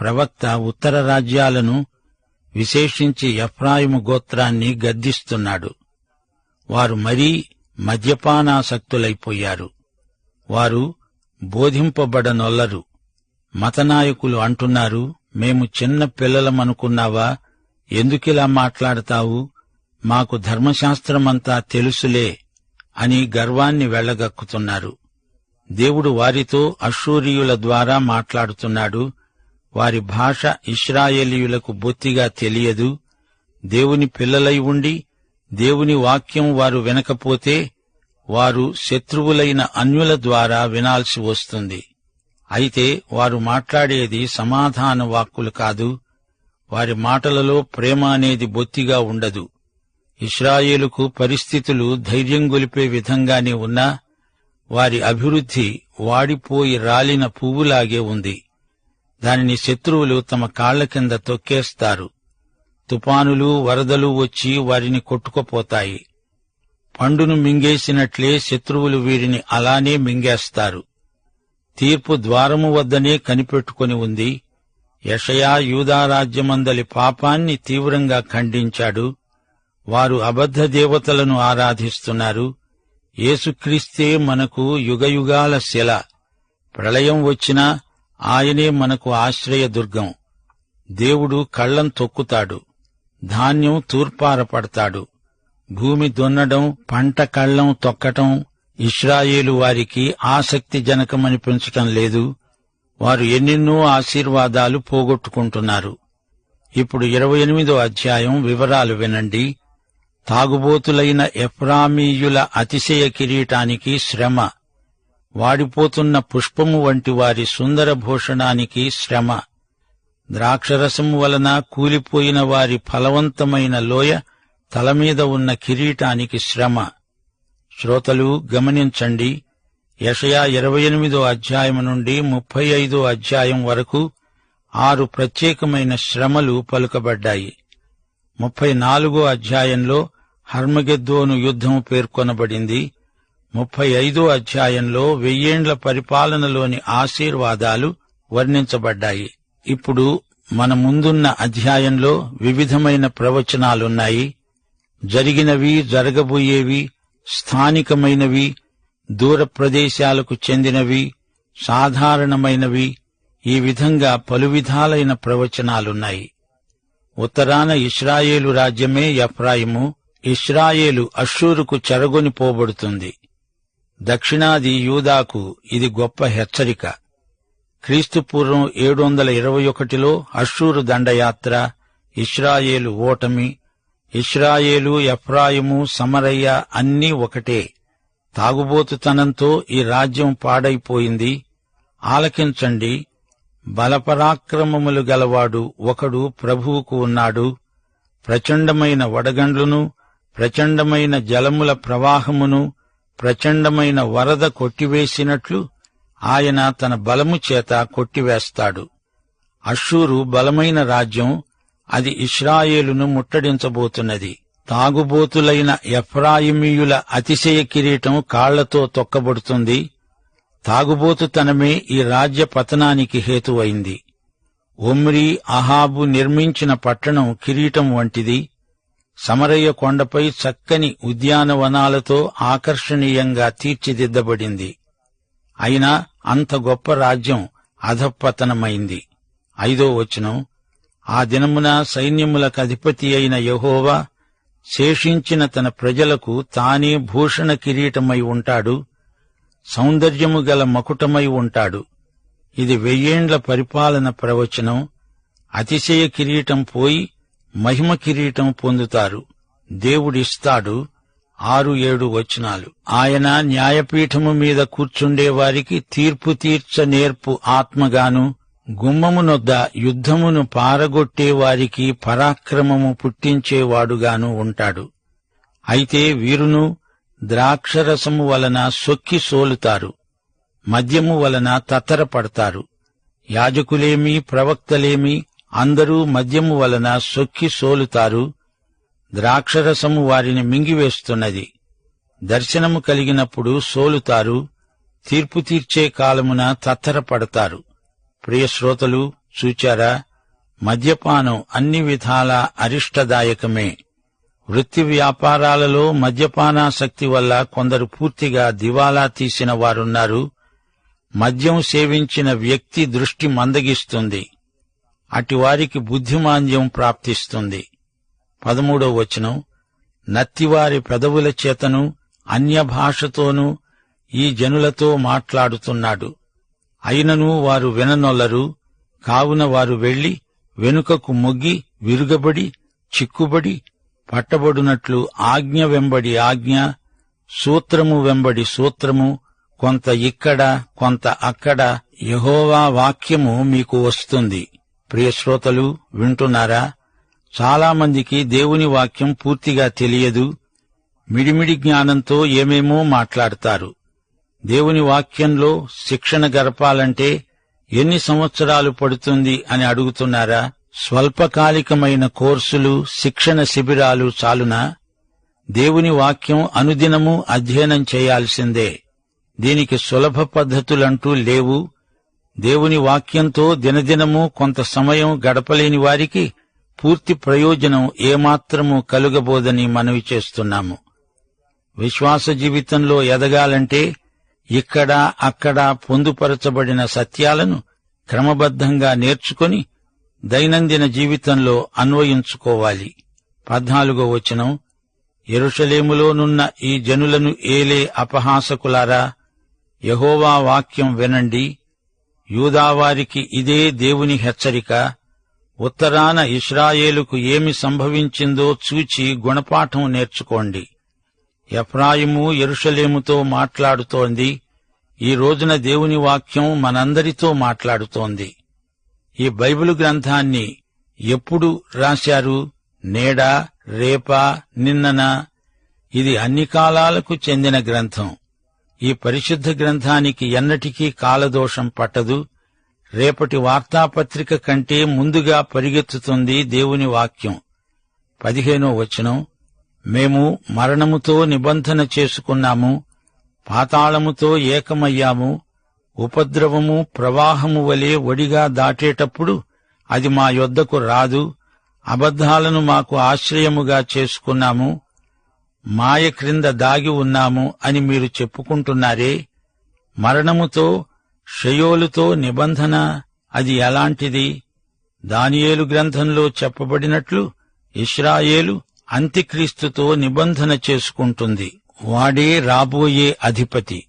ప్రవక్త ఉత్తర రాజ్యాలను విశేషించి ఎఫ్రాయిము గోత్రాన్ని గద్దిస్తున్నాడు. వారు మరీ మద్యపానాసక్తులైపోయారు వారు బోధింపబడనొల్లరు. మతనాయకులు అంటున్నారు మేము చిన్న పిల్లలమనుకున్నావా? ఎందుకిలా మాట్లాడతావు? మాకు ధర్మశాస్త్రమంతా తెలుసులే అని గర్వాన్ని వెళ్ళగక్కుతున్నారు. దేవుడు వారితో అషూరియుల ద్వారా మాట్లాడుతున్నాడు. వారి భాష ఇస్రాయేలీయులకు బొత్తిగా తెలియదు. దేవుని పిల్లలై ఉండి దేవుని వాక్యం వారు వినకపోతే వారు శత్రువులైన అన్యుల ద్వారా వినాల్సి వస్తుంది. అయితే వారు మాట్లాడేది సమాధాన వాక్కులు కాదు. వారి మాటలలో ప్రేమ అనేది బొత్తిగా ఉండదు. ఇస్రాయేలుకు పరిస్థితులు ధైర్యం గొలిపే విధంగానే ఉన్నా వారి అభివృద్ధి వాడిపోయి రాలిన పువ్వులాగే ఉంది. దానిని శత్రువులు తమ కాళ్ళ కింద తొక్కేస్తారు. తుపానులు వరదలు వచ్చి వారిని కొట్టుకుపోతాయి. పండును మింగేసినట్లే శత్రువులు వీరిని అలానే మింగేస్తారు. తీర్పు ద్వారము వద్దనే కనిపెట్టుకుని ఉంది. యషయా యూదారాజ్యమందలి పాపాన్ని తీవ్రంగా ఖండించాడు. వారు అబద్ధ దేవతలను ఆరాధిస్తున్నారు. యేసుక్రీస్తే మనకు యుగయుగాల శిల. ప్రళయం వచ్చినా ఆయనే మనకు ఆశ్రయదుర్గం. దేవుడు కళ్ళం తొక్కుతాడు. ధాన్యం తూర్పారపడతాడు. భూమి దున్నడం పంట కళ్ళం తొక్కటం ఇస్రాయేలు వారికి ఆసక్తిజనకమనిపించటం లేదు. వారు ఎన్నెన్నో ఆశీర్వాదాలు పోగొట్టుకుంటున్నారు. ఇప్పుడు ఇరవై ఎనిమిదో అధ్యాయం వివరాలు వినండి. తాగుబోతులైన ఎఫ్రామీయుల అతిశయ కిరీటానికి శ్రమ. వాడిపోతున్న పుష్పము వంటి వారి సుందర భూషణానికి శ్రమ. ద్రాక్షరసము వలన కూలిపోయిన వారి ఫలవంతమైన లోయ తలమీద ఉన్న కిరీటానికి శ్రమ. శ్రోతలు గమనించండి. యషయా ఇరవై ఎనిమిదో అధ్యాయం నుండి ముప్పై ఐదో అధ్యాయం వరకు ఆరు ప్రత్యేకమైన శ్రమలు పలుకబడ్డాయి. ముప్పై నాలుగో అధ్యాయంలో హర్మగెద్దోను యుద్ధము పేర్కొనబడింది. ముప్పై ఐదో అధ్యాయంలో వెయ్యేండ్ల పరిపాలనలోని ఆశీర్వాదాలు వర్ణించబడ్డాయి. ఇప్పుడు మన ముందున్న అధ్యాయంలో వివిధమైన ప్రవచనాలున్నాయి. జరిగినవి జరగబోయేవి స్థానికమైనవి దూర ప్రదేశాలకు చెందినవి సాధారణమైనవి ఈ విధంగా పలు విధాలైన ప్రవచనాలున్నాయి. ఉత్తరాన ఇస్రాయేలు రాజ్యమే ఎఫ్రాయిము ఇస్రాయేలు అషూరుకు చెరగొని పోబడుతుంది దక్షిణాది యూదాకు ఇది గొప్ప హెచ్చరిక. క్రీస్తుపూర్వం ఏడు వందల ఇరవై ఒకటిలో అషూరు దండయాత్ర ఇస్రాయేలు ఓటమి ఇస్రాయేలు ఎఫ్రాయిము సమరయ్య అన్నీ ఒకటే. తాగుబోతుతనంతో ఈ రాజ్యం పాడైపోయింది. ఆలకించండి. బలపరాక్రమములు గలవాడు ఒకడు ప్రభువుకు ఉన్నాడు. ప్రచండమైన వడగండ్లును ప్రచండమైన జలముల ప్రవాహమును ప్రచండమైన వరద కొట్టివేసినట్లు ఆయన తన బలము చేత కొట్టివేస్తాడు. అషూరు బలమైన రాజ్యం అది ఇస్రాయేలును ముట్టడించబోతున్నది. తాగుబోతులైన ఎఫ్రాయిమీయుల అతిశయ కిరీటం కాళ్ళతో తొక్కబడుతుంది. తాగుబోతుతనమే ఈ రాజ్య పతనానికి హేతువైంది. ఒమ్రి అహాబు నిర్మించిన పట్టణం కిరీటం వంటిది. సమరయ్య కొండపై చక్కని ఉద్యానవనాలతో ఆకర్షణీయంగా తీర్చిదిద్దబడింది. అయినా అంత గొప్ప రాజ్యం అధపతనమైంది. ఐదో వచనం. ఆ దినమున సైన్యములకు అధిపతి అయిన యహోవా శేషించిన తన ప్రజలకు తానే భూషణ కిరీటమై ఉంటాడు సౌందర్యము గల మకుటమై ఉంటాడు. ఇది వెయ్యేండ్ల పరిపాలన ప్రవచనం. అతిశయ కిరీటం పోయి మహిమ కిరీటం పొందుతారు. దేవుడిస్తాడు ఆరు ఏడు వచనాలు. ఆయన న్యాయపీఠము మీద కూర్చుండే వారికి తీర్పు తీర్చ నేర్పు ఆత్మగాను గుమ్మమునొద్ద యుద్ధమును పారగొట్టే వారికి పరాక్రమము పుట్టించేవాడుగాను ఉంటాడు. అయితే వీరును ద్రాక్షరసము వలన సొక్కి సోలుతారు మద్యము వలన తత్తరపడతారు. యాజకులేమి ప్రవక్తలేమి అందరూ మద్యము వలన సొక్కి సోలుతారు ద్రాక్షరసము వారిని మింగివేస్తున్నది. దర్శనము కలిగినప్పుడు సోలుతారు తీర్పు తీర్చే కాలమున తత్తరపడతారు. ప్రియశ్రోతలు చూచారా? మద్యపానం అన్ని విధాల అరిష్టదాయకమే. వృత్తి వ్యాపారాలలో మద్యపానాసక్తి వల్ల కొందరు పూర్తిగా దివాలా తీసిన వారున్నారు. మద్యం సేవించిన వ్యక్తి దృష్టి మందగిస్తుంది. అటివారికి బుద్ధిమాంద్యం ప్రాప్తిస్తుంది. పదమూడో వచనం. నత్తివారి పెదవుల చేతను అన్య భాషతోనూ ఈ జనులతో మాట్లాడుతున్నాడు. అయినను వారు విననొల్లరు. కావున వారు వెళ్ళి వెనుకకు మొగ్గి విరుగబడి చిక్కుబడి పట్టబడునట్లు ఆజ్ఞ వెంబడి ఆజ్ఞ సూత్రము వెంబడి సూత్రము కొంత ఇక్కడ కొంత అక్కడ యహోవా వాక్యము మీకు వస్తుంది. ప్రియశ్రోతలు వింటున్నారా? చాలామందికి దేవుని వాక్యం పూర్తిగా తెలియదు. మిడిమిడి జ్ఞానంతో ఏమేమో మాట్లాడతారు. దేవుని వాక్యంలో శిక్షణ గరపాలంటే ఎన్ని సంవత్సరాలు పడుతుంది అని అడుగుతున్నారా? స్వల్పకాలికమైన కోర్సులు శిక్షణ శిబిరాలు చాలునా? దేవుని వాక్యం అనుదినము అధ్యయనం చేయాల్సిందే. దీనికి సులభ పద్ధతులంటూ లేవు. దేవుని వాక్యంతో దినదినము కొంత సమయం గడపలేని వారికి పూర్తి ప్రయోజనం ఏమాత్రము కలుగబోదని మనవి చేస్తున్నాము. విశ్వాస జీవితంలో ఎదగాలంటే ఇక్కడ అక్కడ పొందుపరచబడిన సత్యాలను క్రమబద్ధంగా నేర్చుకొని దైనందిన జీవితంలో అన్వయించుకోవాలి. పద్నాలుగో వచనం. ఎరుషలేములోనున్న ఈ జనులను ఏలే అపహాసకులారా యహోవా వాక్యం వినండి. యూదావారికి ఇదే దేవుని హెచ్చరిక ఉత్తరాన ఇస్రాయేలుకు ఏమి సంభవించిందో చూచి గుణపాఠం నేర్చుకోండి. ఎఫ్రాయిము ఎరుషలేముతో మాట్లాడుతోంది. ఈ రోజున దేవుని వాక్యం మనందరితో మాట్లాడుతోంది. ఈ బైబిలు గ్రంథాన్ని ఎప్పుడు రాశారు? నేడా? రేపా? నిన్ననా? ఇది అన్ని కాలాలకు చెందిన గ్రంథం. ఈ పరిశుద్ధ గ్రంథానికి ఎన్నటికీ కాలదోషం పట్టదు. రేపటి వార్తాపత్రిక కంటే ముందుగా పరిగెత్తుతుంది దేవుని వాక్యం. పదిహేనో వచనం. మేము మరణముతో నిబంధన చేసుకున్నాము. పాతాళముతో ఏకమయ్యాము. ఉపద్రవము ప్రవాహము వలె ఒడిగా దాటేటప్పుడు అది మా యొద్దకు రాదు. అబద్ధాలను మాకు ఆశ్రయముగా చేసుకున్నాము. మాయ క్రింద దాగి ఉన్నాము అని మీరు చెప్పుకుంటున్నారే? మరణముతో షయోలుతో నిబంధన అది ఎలాంటిది? దానియేలు గ్రంథంలో చెప్పబడినట్లు ఇస్రాయేలు అంత్యక్రీస్తుతో నిబంధన చేసుకుంటుంది. వాడే రాబోయే అధిపతి.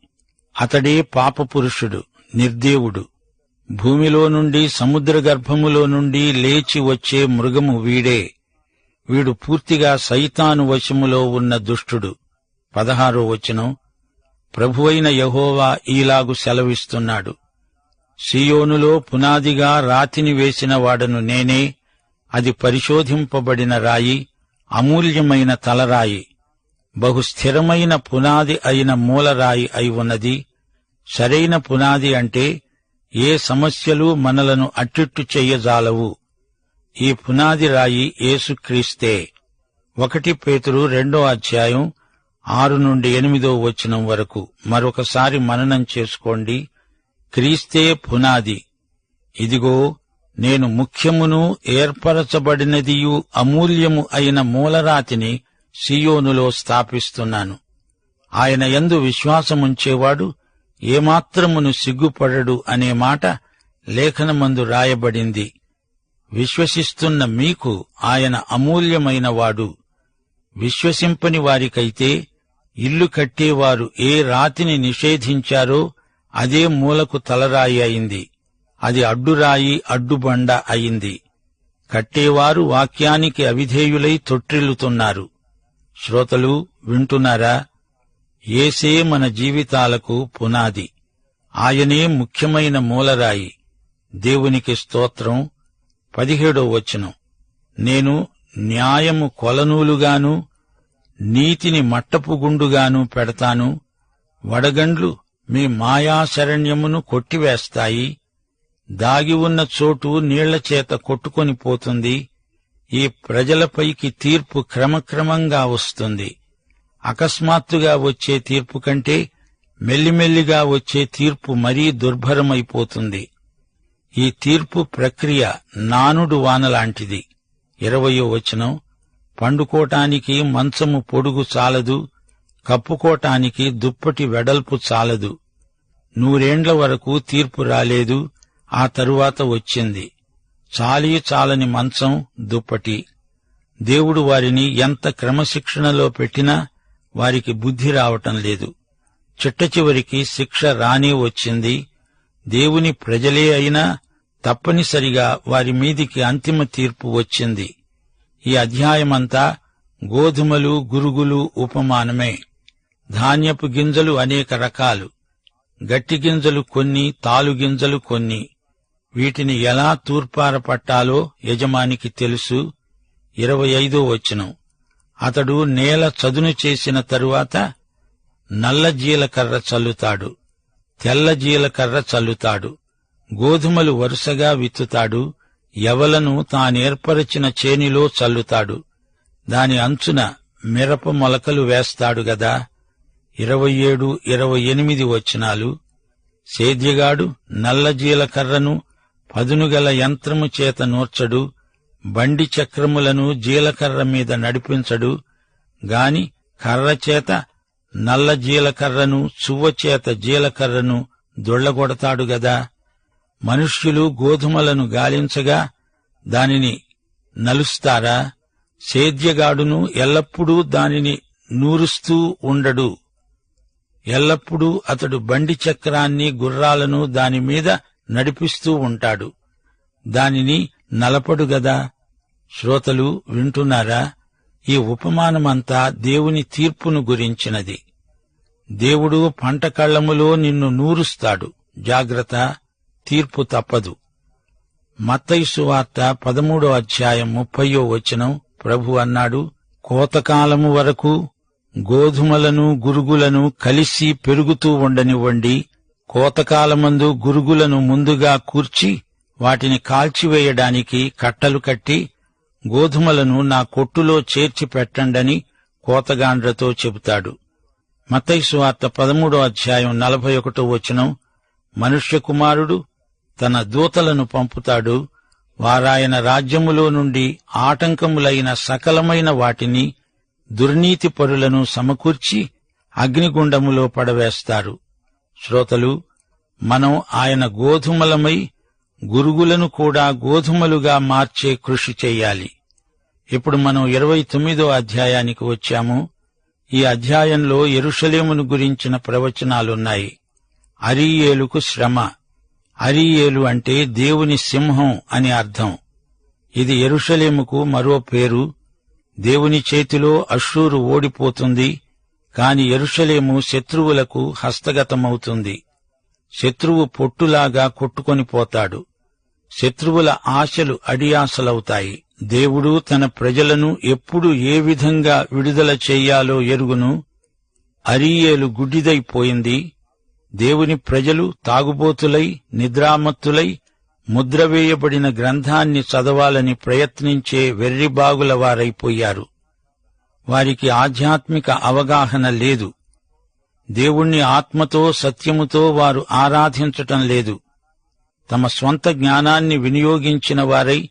అతడే పాపపురుషుడు నిర్దేవుడు. భూమిలో నుండి సముద్ర గర్భములో నుండి లేచి వచ్చే మృగము వీడే. వీడు పూర్తిగా సైతాను వశములో ఉన్న దుష్టుడు. పదహారో వచనం. ప్రభువైన యహోవా ఈలాగు సెలవిస్తున్నాడు. సియోనులో పునాదిగా రాతిని వేసిన వాడను నేనే అది పరిశోధింపబడిన రాయి అమూల్యమైన తలరాయి బహుస్థిరమైన పునాది అయిన మూలరాయి అయి ఉన్నది. సరైన పునాది అంటే ఏ సమస్యలు మనలను అట్టిట్టు చెయ్యజాలవు ఈ పునాది రాయి యేసుక్రీస్తే ఒకటి పేతురు రెండో అధ్యాయం ఆరు నుండి ఎనిమిదో వచనం వరకు. మరొకసారి మననం చేసుకోండి. క్రీస్తే పునాది. ఇదిగో నేను ముఖ్యమును ఏర్పరచబడినదియు అమూల్యము అయిన మూలరాతిని సియోనులో స్థాపిస్తున్నాను. ఆయన ఎందు విశ్వాసముంచేవాడు ఏమాత్రమును సిగ్గుపడడు అనే మాట లేఖనమందు రాయబడింది. విశ్వసిస్తున్న మీకు ఆయన అమూల్యమైన వాడు విశ్వసింపని వారికైతే ఇల్లు కట్టేవారు ఏ రాతిని నిషేధించారో అదే మూలకు తలరాయి అయింది. అది అడ్డురాయి అడ్డుబండ అయింది. కట్టేవారు వాక్యానికి అవిధేయులై తొట్టిల్లుతున్నారు. శ్రోతలు వింటున్నారా? ఏసే మన జీవితాలకు పునాది. ఆయనే ముఖ్యమైన మూలరాయి. దేవునికి స్తోత్రం పదిహేడో వచనం. నేను న్యాయము కొలనూలుగాను నీతిని మట్టపు గుండుగాను పెడతాను. వడగండ్లు మీ మాయాశరణ్యమును కొట్టివేస్తాయి. దాగి ఉన్న చోటు నీళ్ళచేత కొట్టుకొని పోతుంది. ఈ ప్రజలపైకి తీర్పు క్రమక్రమంగా వస్తుంది. అకస్మాత్తుగా వచ్చే తీర్పు కంటే మెల్లిమెల్లిగా వచ్చే తీర్పు మరీ దుర్భరమైపోతుంది. ఈ తీర్పు ప్రక్రియ నానుడు వానలాంటిది. ఇరవయో వచనం పండుకోటానికి మంచము పొడుగు చాలదు కప్పుకోటానికి దుప్పటి వెడల్పు చాలదు. నూరేండ్ల వరకు తీర్పు రాలేదు ఆ తరువాత వచ్చింది. చాలీ చాలని మంచం దుప్పటి. దేవుడు వారిని ఎంత క్రమశిక్షణలో పెట్టినా వారికి బుద్ధి రావటం లేదు. చిట్ట చివరికి శిక్ష రానే వచ్చింది దేవుని ప్రజలే అయినా తప్పనిసరిగా వారి మీదికి అంతిమ తీర్పు వచ్చింది. ఈ అధ్యాయమంతా గోధుమలు గురుగులు ఉపమానమే. ధాన్యపు గింజలు అనేక రకాలు. గట్టి గింజలు కొన్ని తాలు గింజలు కొన్ని. వీటిని ఎలా తూర్పార పట్టాలో యజమానికి తెలుసు. ఇరవై ఐదో వచనం. అతడు నేల చదును చేసిన తరువాత నల్ల జీలకర్ర చల్లుతాడు. తెల్ల జీలకర్ర చల్లుతాడు. గోధుమలు వరుసగా విత్తుతాడు. ఎవలను తానేర్పరచిన చేనిలో చల్లుతాడు. దాని అంచున మిరప మొలకలు వేస్తాడు గదా. ఇరవై ఏడు ఇరవై ఎనిమిది వచనాలు. సేద్యగాడు నల్ల జీలకర్రను పదునుగల యంత్రము చేత నూర్చడు. బండి చక్రములను జీలకర్ర మీద నడిపించడు. గాని కర్ర చేత నల్ల జీలకర్రను చువ్వచేత జీలకర్రను దొళ్ళగొడతాడు గదా. మనుష్యులు గోధుమలను గాలించగా దానిని నలుస్తారా? సేద్యగాడును ఎల్లప్పుడూ దానిని నూరుస్తూ ఉండడు. ఎల్లప్పుడూ అతడు బండి చక్రాన్ని గుర్రాలను దానిమీద నడిపిస్తూ ఉంటాడు. దానిని నలపడు గదా. శ్రోతలు వింటున్నారా? ఈ ఉపమానమంతా దేవుని తీర్పును గురించినది. దేవుడు పంట కళ్ళములో నిన్ను నూరుస్తాడు. జాగ్రత్త తీర్పు తప్పదు. మత్తయిసు వార్త పదమూడో అధ్యాయం ముప్పయో వచనం ప్రభు అన్నాడు కోతకాలము వరకు గోధుమలను గురుగులను కలిసి పెరుగుతూ ఉండనివ్వండి. కోతకాలమందు గురుగులను ముందుగా కూర్చి వాటిని కాల్చివేయడానికి కట్టలు కట్టి గోధుమలను నా కొట్టులో చేర్చి పెట్టండని కోతగాండ్రతో చెబుతాడు. మతైసు వార్త పదమూడో అధ్యాయం నలభై ఒకటో వచనం మనుష్య కుమారుడు తన దూతలను పంపుతాడు. వారాయన రాజ్యములో నుండి ఆటంకములైన సకలమైన వాటిని దుర్నీతి పరులను సమకూర్చి అగ్నిగుండములో పడవేస్తారు. శ్రోతలు మనం ఆయన గోధుమలమై గురుగులను కూడా గోధుమలుగా మార్చే కృషి చెయ్యాలి ఇప్పుడు మనం ఇరవై తొమ్మిదో అధ్యాయానికి వచ్చాము. ఈ అధ్యాయంలో ఎరుషలేమును గురించిన ప్రవచనాలున్నాయి. అరియేలుకు శ్రమ. అరియేలు అంటే దేవుని సింహం అని అర్థం. ఇది ఎరుషలేముకు మరో పేరు. దేవుని చేతిలో అషూరు ఓడిపోతుంది కాని ఎరుషలేము శత్రువులకు హస్తగతమవుతుంది. శత్రువు పొట్టులాగా కొట్టుకొని పోతాడు. శత్రువుల ఆశలు అడియాసలవుతాయి. దేవుడు తన ప్రజలను ఎప్పుడు ఏ విధంగా విడుదల చెయ్యాలో ఎరుగును అరియేలు గుడ్డిదైపోయింది దేవుని ప్రజలు తాగుబోతులై నిద్రామత్తులై ముద్రవేయబడిన గ్రంథాన్ని చదవాలని ప్రయత్నించే వెర్రిబాగుల వారైపోయారు. వారికి ఆధ్యాత్మిక అవగాహన లేదు. దేవుణ్ణి ఆత్మతో సత్యముతో వారు ఆరాధించటం లేదు. తమ స్వంత జ్ఞానాన్ని వినియోగించిన వారై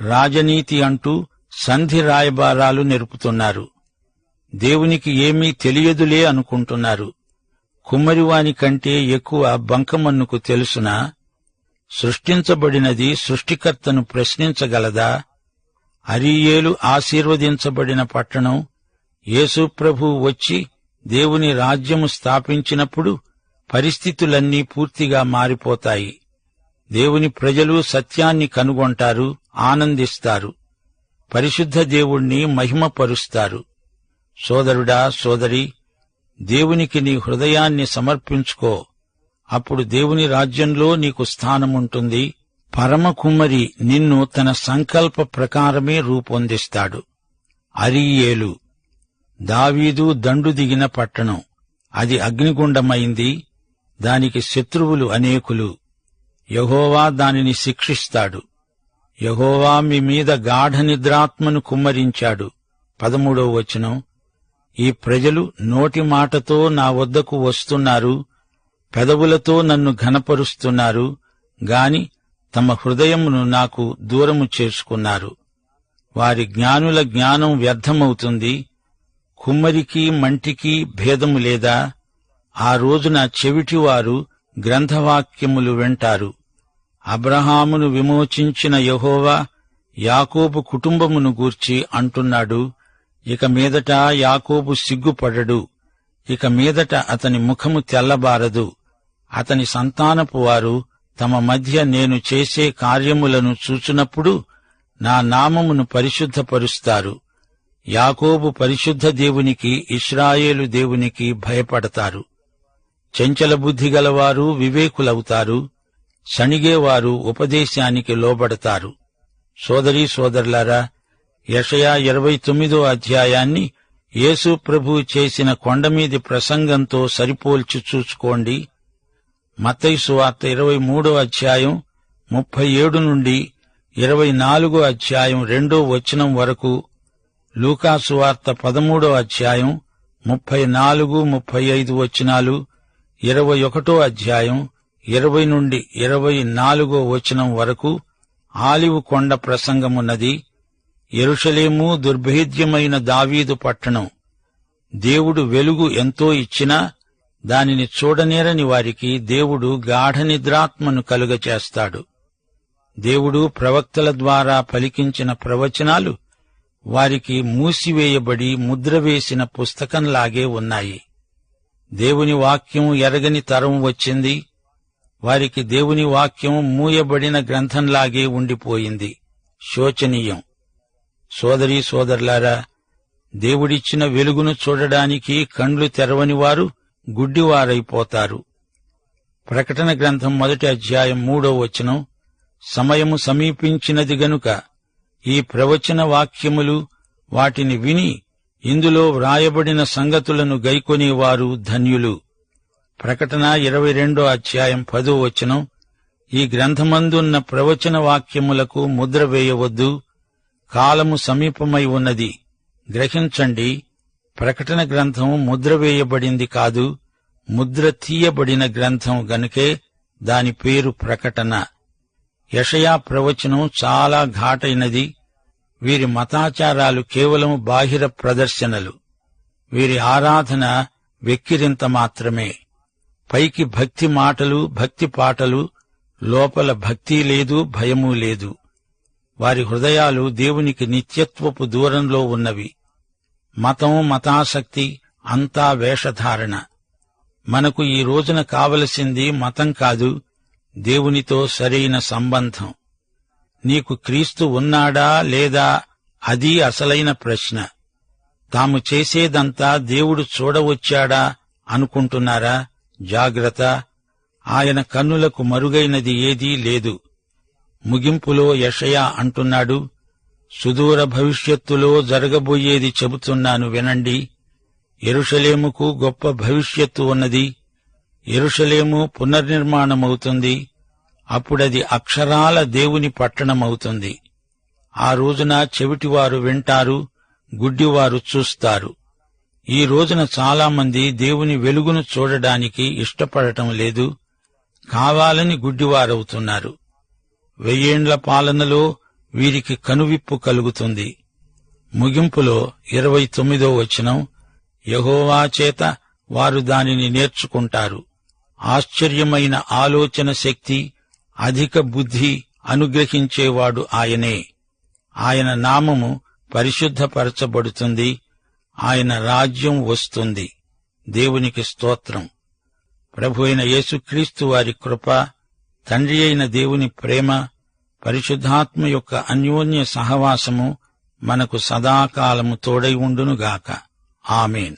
రాజనీతి అంటూ సంధి రాయబారాలు నెరుపుతున్నారు. దేవునికి ఏమీ తెలియదులే అనుకుంటున్నారు. కుమ్మరివాని కంటే ఎక్కువ బంకమన్నుకు తెలుసునా? సృష్టించబడినది సృష్టికర్తను ప్రశ్నించగలదా? అరియేలు ఆశీర్వదించబడిన పట్టణం యేసుప్రభు వచ్చి దేవుని రాజ్యము స్థాపించినప్పుడు పరిస్థితులన్నీ పూర్తిగా మారిపోతాయి. దేవుని ప్రజలు సత్యాన్ని కనుగొంటారు ఆనందిస్తారు. పరిశుద్ధ దేవుణ్ణి మహిమపరుస్తారు. సోదరుడా సోదరి దేవునికి నీ హృదయాన్ని సమర్పించుకో. అప్పుడు దేవుని రాజ్యంలో నీకు స్థానముంటుంది. పరమకుమరి నిన్ను తన సంకల్ప ప్రకారమే రూపొందిస్తాడు. అరియేలు. దావీదు దండు దిగిన పట్టణం. అది అగ్నిగుండమైంది. దానికి శత్రువులు అనేకులు. యహోవా దానిని శిక్షిస్తాడు. యహోవా మీ మీద గాఢ నిద్రాత్మను కుమ్మరించాడు. పదమూడో వచనం. ఈ ప్రజలు నోటి మాటతో నా వద్దకు వస్తున్నారు. పెదవులతో నన్ను ఘనపరుస్తున్నారు. గాని తమ హృదయమును నాకు దూరము చేసుకున్నారు. వారి జ్ఞానుల జ్ఞానం వ్యర్థమవుతుంది. కుమ్మరికి మంటికి భేదము లేదా? ఆ రోజున చెవిటివారు గ్రంథవాక్యములు వింటారు. అబ్రహామును విమోచించిన యహోవా యాకోబు కుటుంబమును గూర్చి అంటున్నాడు ఇక మీదట యాకోబు సిగ్గుపడడు ఇక మీదట అతని ముఖము తెల్లబారదు. అతని సంతానపు వారు తమ మధ్య నేను చేసే కార్యములను చూచునప్పుడు నా నామమును పరిశుద్ధపరుస్తారు. యాకోబు పరిశుద్ధ దేవునికి ఇస్రాయేలు దేవునికి భయపడతారు. చెంచల బుద్ధి గలవారు వివేకులవుతారు. శణిగేవారు ఉపదేశానికి లోబడతారు. సోదరీ సోదరులారా యషయా ఇరవై తొమ్మిదో అధ్యాయాన్ని యేసు ప్రభు చేసిన కొండమీది ప్రసంగంతో సరిపోల్చి చూసుకోండి మతైసు వార్త ఇరవై మూడో అధ్యాయం ముప్పై ఏడు నుండి ఇరవై నాలుగో అధ్యాయం రెండో వచనం వరకు లూకాసు వార్త పదమూడో అధ్యాయం ముప్పై నాలుగు ముప్పై ఐదు వచనాలు ఇరవై ఒకటో అధ్యాయం ఇరవై నుండి ఇరవై నాలుగో వచనం వరకు ఆలివు కొండ ప్రసంగమున్నది. ఎరుషలేము దుర్భేద్యమైన దావీదు పట్టణం. దేవుడు వెలుగు ఎంతో ఇచ్చినా దానిని చూడనేరని వారికి దేవుడు గాఢనిద్రాత్మను కలుగచేస్తాడు. దేవుడు ప్రవక్తల ద్వారా పలికించిన ప్రవచనాలు వారికి మూసివేయబడి ముద్రవేసిన పుస్తకంలాగే ఉన్నాయి. దేవుని వాక్యం ఎరగని తరం వచ్చింది. వారికి దేవుని వాక్యం మూయబడిన గ్రంథంలాగే ఉండిపోయింది. శోచనీయం. సోదరీ సోదరులారా దేవుడిచ్చిన వెలుగును చూడడానికి కండ్లు తెరవని వారు గుడ్డివారైపోతారు. ప్రకటన గ్రంథం మొదటి అధ్యాయం మూడో వచనం. సమయము సమీపించినది గనుక ఈ ప్రవచన వాక్యములు వాటిని విని ఇందులో వ్రాయబడిన సంగతులను గైకొనేవారు ధన్యులు. ప్రకటన ఇరవై రెండో అధ్యాయం పదో వచనం ఈ గ్రంథమందున్న ప్రవచన వాక్యములకు ముద్ర వేయవద్దు కాలము సమీపమై ఉన్నది. గ్రహించండి ప్రకటన గ్రంథం ముద్ర వేయబడింది కాదు ముద్ర తీయబడిన గ్రంథం గనుకే దాని పేరు ప్రకటన. యషయా ప్రవచనం చాలా ఘాటైనది వీరి మతాచారాలు కేవలం బాహిర ప్రదర్శనలు. వీరి ఆరాధన వెక్కిరింత మాత్రమే. పైకి భక్తి మాటలు భక్తి పాటలు లోపల భక్తి లేదు భయమూ లేదు. వారి హృదయాలు దేవునికి నిత్యత్వపు దూరంలో ఉన్నవి. మతం మతాసక్తి అంతా వేషధారణ. మనకు ఈ రోజున కావలసింది మతం కాదు దేవునితో సరైన సంబంధం. నీకు క్రీస్తు ఉన్నాడా లేదా అది అసలైన ప్రశ్న. తాము చేసేదంతా దేవుడు చూడవచ్చాడా అనుకుంటున్నారా? జాగ్రత్త. ఆయన కన్నులకు మరుగైనది ఏదీ లేదు. ముగింపులో యషయా అంటున్నాడు సుదూర భవిష్యత్తులో జరగబోయేది చెబుతున్నాను వినండి. ఎరుషలేముకు గొప్ప భవిష్యత్తు ఉన్నది. ఎరుషలేము పునర్నిర్మాణమవుతుంది. అప్పుడది అక్షరాల దేవుని పట్టణమవుతుంది. ఆ రోజున చెవిటివారు వింటారు గుడ్డివారు చూస్తారు. ఈ రోజున చాలామంది దేవుని వెలుగును చూడడానికి ఇష్టపడటం లేదు కావాలని గుడ్డివారవుతున్నారు. వెయ్యేండ్ల పాలనలో వీరికి కనువిప్పు కలుగుతుంది. ముగింపులో ఇరవై తొమ్మిదో వచనం యహోవా చేత వారు దానిని నేర్చుకుంటారు. ఆశ్చర్యమైన ఆలోచన శక్తి అధిక బుద్ధి అనుగ్రహించేవాడు ఆయనే. ఆయన నామము పరిశుద్ధపరచబడుతుంది. ఆయన రాజ్యం వస్తుంది. దేవునికి స్తోత్రం. ప్రభు అయిన యేసుక్రీస్తు వారి కృప తండ్రి అయిన దేవుని ప్రేమ పరిశుద్ధాత్మ యొక్క అన్యోన్య సహవాసము మనకు సదాకాలము తోడై ఉండునుగాక. ఆమెన్.